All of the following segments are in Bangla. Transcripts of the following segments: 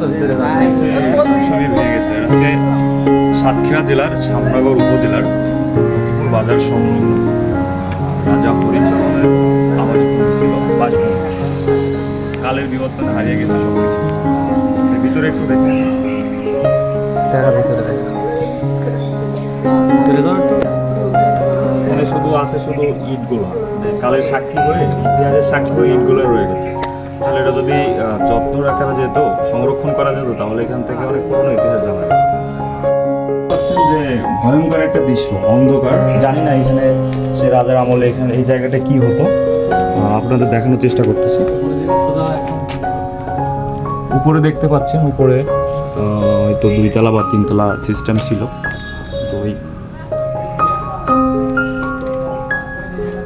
কত ভিতরে সবই ভেঙে গেছে হচ্ছে সাতক্ষীরা জেলার সামনাগর উপজেলার বাজার সংলগ্ন রাজা হরিচরণের আবাস ছিল বাসভবন কালের বিবর্তনে হারিয়ে গেছে সব কিছু ভিতরে একটু দেখুন ভিতরে ভিতরে শুধু আছে শুধু ইটগুলো। মানে কালের সাক্ষী হয়ে ইতিহাসের সাক্ষী হয়ে ইটগুলো রয়ে গেছে। তাহলে এটা যদি যত্ন রাখা যেত সংরক্ষণ করা যেত তাহলে এখান থেকে অনেক পুরনো ইতিহাস জানা পাচ্ছেন যে ভয়ঙ্কর একটা দৃশ্য, অন্ধকার। জানি না এখানে সে রাজার আমলে এখানে এই জায়গাটা কি হতো। আপনাদের দেখানোর চেষ্টা করতেছি। উপরে দেখতে পাচ্ছেন, উপরে হয়তো দুইতলা বা তিনতলা সিস্টেম ছিল। তো ওই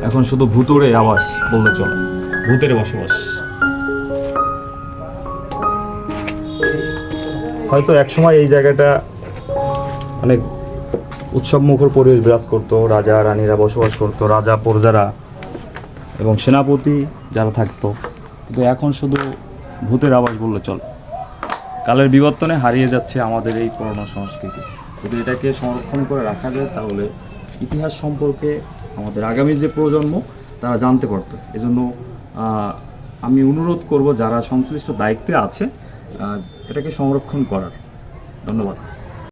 এখন শুধু ভূতুরে আবাস বললে চলে, ভূতের বসবাস। হয়তো একসময় এই জায়গাটা অনেক উৎসব মুখর পরিবেশ বিরাজ করতো, রাজা, রানীরা বসবাস করতো, রাজা, প্রজারা এবং সেনাপতি যারা থাকতো। কিন্তু এখন শুধু ভূতের আবাস বললে চলে। কালের বিবর্তনে হারিয়ে যাচ্ছে আমাদের এই পুরনো সংস্কৃতি। যদি এটাকে সংরক্ষণ করে রাখা যায়, তাহলে ইতিহাস সম্পর্কে আমাদের আগামী যে প্রজন্ম, তারা জানতে পারতো। এজন্য আমি অনুরোধ করব, যারা সংশ্লিষ্ট দায়িত্বে আছে এটাকে সংরক্ষণ করার। ধন্যবাদ।